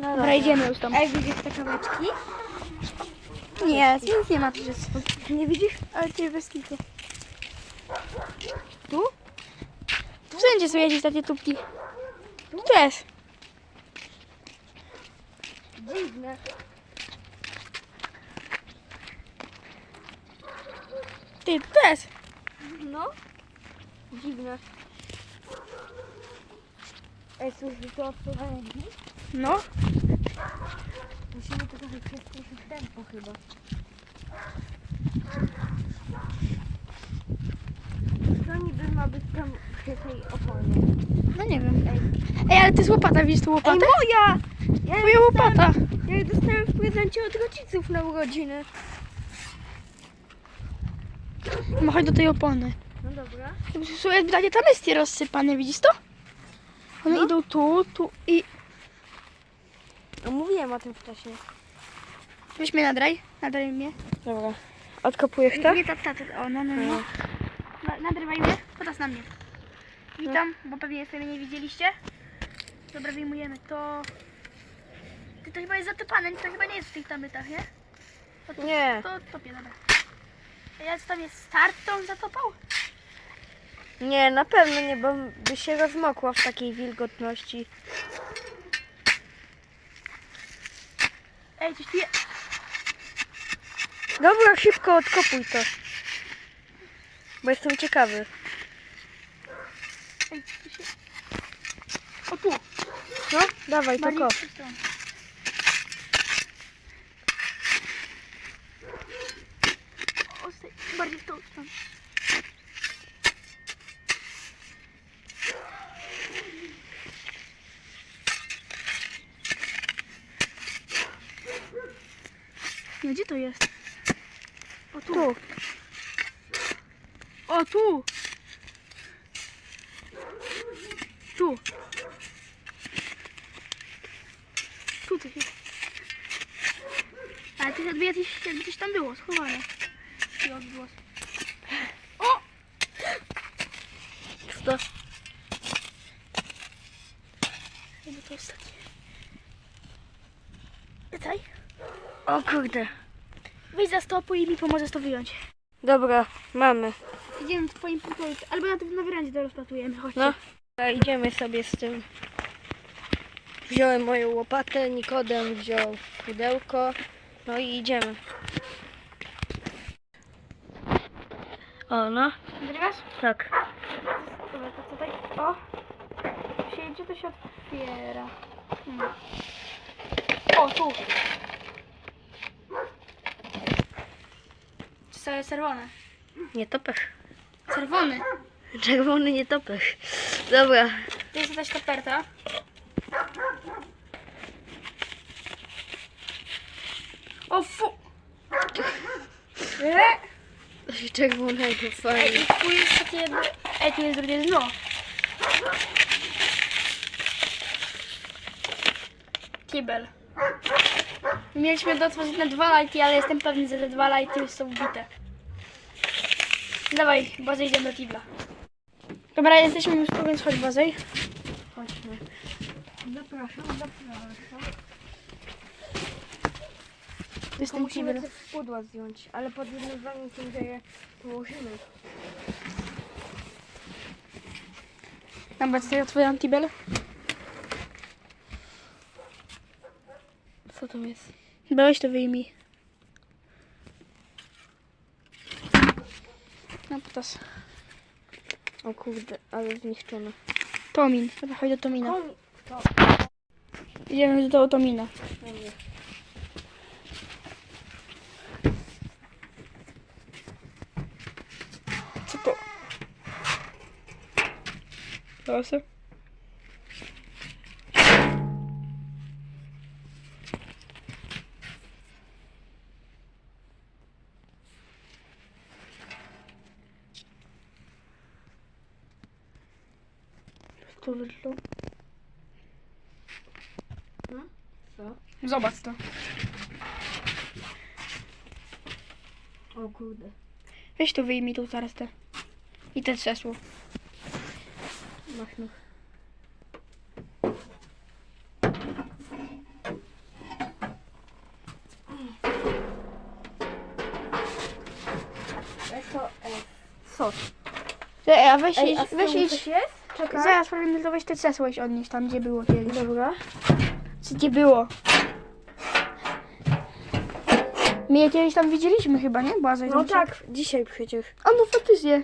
No Dobra, idziemy już tam. Ej, widzisz te kamyczki? Nie, tu nic nie ma przecież. Nie widzisz? Ale ty bez kitu. Tu? Wszędzie są jakieś takie tubki. Tu też. Dziwne. Ty, tu też. No. Dziwne. Ej, słuchaj, to drzwi? No. Musimy to trochę przyspieszyć tempo chyba. Co niby ma być tam przy tej oponie? No nie wiem. Ej, ale to jest łopata, widzisz tu łopatę? Ej, moja! Ja Moja ją łopata. dostałem- Ja ją dostałem w prezencie od rodziców na urodziny. No chodź do tej opony. No dobra. To jakby takie tam bestie rozsypane, widzisz to? One No. idą tu, tu i... No mówiłem o tym wcześniej. Weź mnie nadraj, nadraj mnie. Dobra. Odkopujesz to? Nie, ta, ta, ta, o, no, no, no. Na- Nadrywaj mnie, teraz na mnie. Witam, bo pewnie sobie nie widzieliście. Dobra, wyjmujemy to. Ty to chyba jest zatypane, to chyba nie jest w tych tamytach, nie? To, to, Nie. To topie, dobra. A ja co tam jest start, to on zatopał? Nie, na pewno nie, bo by się rozmokła w takiej wilgotności. Ej, coś tu jest. Dobra, szybko odkopuj to. Bo jestem ciekawy. Ej, coś jest. O tu, No, dawaj, to bardziej kop. O, staj- bardziej w tą stronę. Gdzie to jest? O tu. Tu. O tu. Tu. Tu coś jest. Ale to jakby jakieś, jakby coś tam było, schowane. I odgłos. O! Co to? To jest takie. Pytaj. O kurde. Weź za stopuj i mi pomożesz to wyjąć. Dobra, mamy. Idziemy w twoim pokoju. Albo na, na werandzie to rozplatujemy. Chodźcie. No. Dobra, idziemy sobie z tym. Wziąłem moją łopatę, Nikodem wziął pudełko. No i idziemy. O, no. Nagrywasz? Tak. Dobra, to tutaj. O! Gdzie to się otwiera? Hmm. O, tu! Całe czerwone. Nie topesz. Czerwony. Czerwony nie topesz. Dobra. To jest jakaś koperta. O fu! E? Coś czerwonego, Ej, fajnie. i tu jest takie jakby... Ej, tu jest drugie dno. Kibel. Mieliśmy to otworzyć na dwa lajki, ale jestem pewny, że te dwa lajki już są wbite. Dawaj, Boże, idziemy do kibla. Dobra, jesteśmy już po więc chodź Bożej. Chodźmy. Zapraszam, zapraszam. To jest Tylko ten musimy kibel. te pudła zdjąć, ale pod jednym warunkiem, że je położymy. Dobra, tutaj otwieram kibel. Co tam jest? Weź to wyjmij. O kurde, ale zniszczone. Tomin. Dobra, chodź do Tomina. To, Idziemy do Tomina. nie. Co to? Proszę. to wyszło. No, co? Zobacz to. O kurde. Weź to wyjmij tu zaraz te. I te krzesło. Machnów. Weź to, e. Ej, a weź, Ej, a z weź, tyłu weź, coś jest? Czekaj. Zaraz powiem, to weź te krzesło iść odnieść tam, gdzie było kiedyś. Dobra. Gdzie było? My je kiedyś tam widzieliśmy chyba, nie? Błażej, No tak, dzisiaj przecież. A no faktycznie.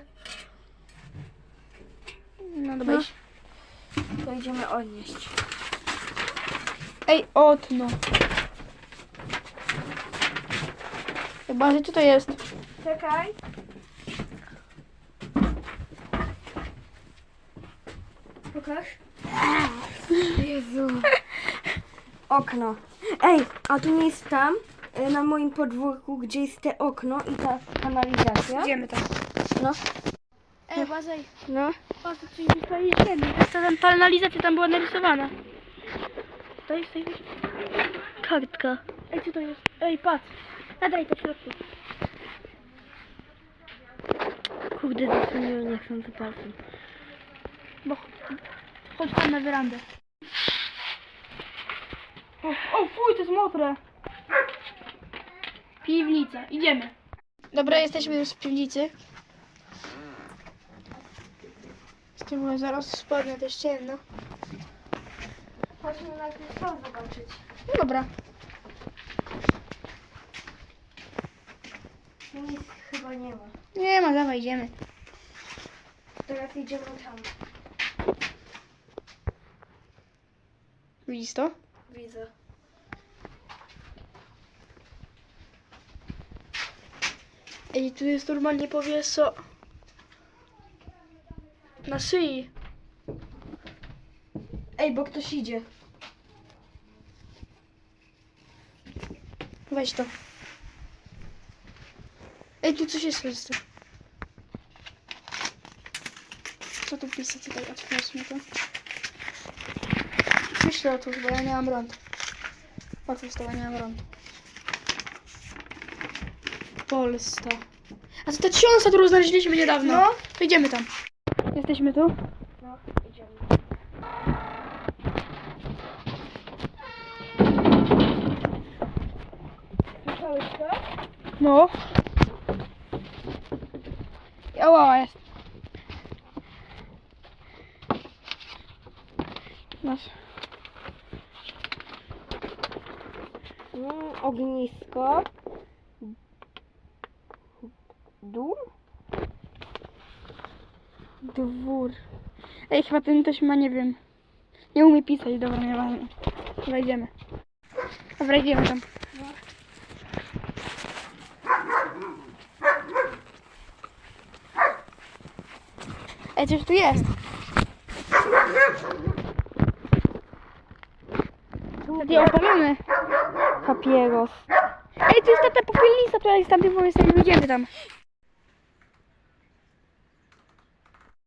No dobra. No. To idziemy odnieść. Ej, otno. Chyba, że to jest? Czekaj. Pokaż. Jezu. Okno. Ej, a tu nie jest tam, y, na moim podwórku, gdzie jest te okno i ta kanalizacja? Idziemy tam. No. Ej, Błażej, No. patrz, co tu stoi ziemi. Ta, ta, analizacja tam była narysowana. To jest, to jest. Kartka. Ej, co to jest? Ej, patrz. Nadaj to w środku. Kurde, zasłoniłem nie chcący palcem. Bo chodź tam na werandę. O, o fuj, to jest mokre. Piwnica, idziemy. Dobra, jesteśmy już w piwnicy. Zdejmuję zaraz spodnie, też ciemno. Chodźmy najpierw to zobaczyć. No dobra. Nic chyba nie ma. Nie ma, dawaj, idziemy. Teraz idziemy tam. Widzisz to? Widzę. Ej, tu jest normalnie powieso. Na szyi. Ej, bo ktoś idzie. Weź to. Ej, tu coś jest jeszcze. Co tu pisać tutaj? Otwórzmy to. Myślę o bo ja nie mam. Otwórz to, ja nie mam rąk. Polska. A to ta książka, którą znaleźliśmy niedawno. No. To idziemy tam. Jesteśmy tu? No, idziemy. Słyszałeś to? No. Ała jest. Masz. Mm, ognisko. Dół? Dwór. Ej, chyba ten ktoś ma, nie wiem. Nie umie pisać, dobra, nieważne. Wejdziemy. Dobra, idziemy tam. Ej, coś tu jest. Takie opalone. Papieros. Ej, tu jest ta, popielnica, która jest tam, tym pomieszczeniu. Idziemy tam.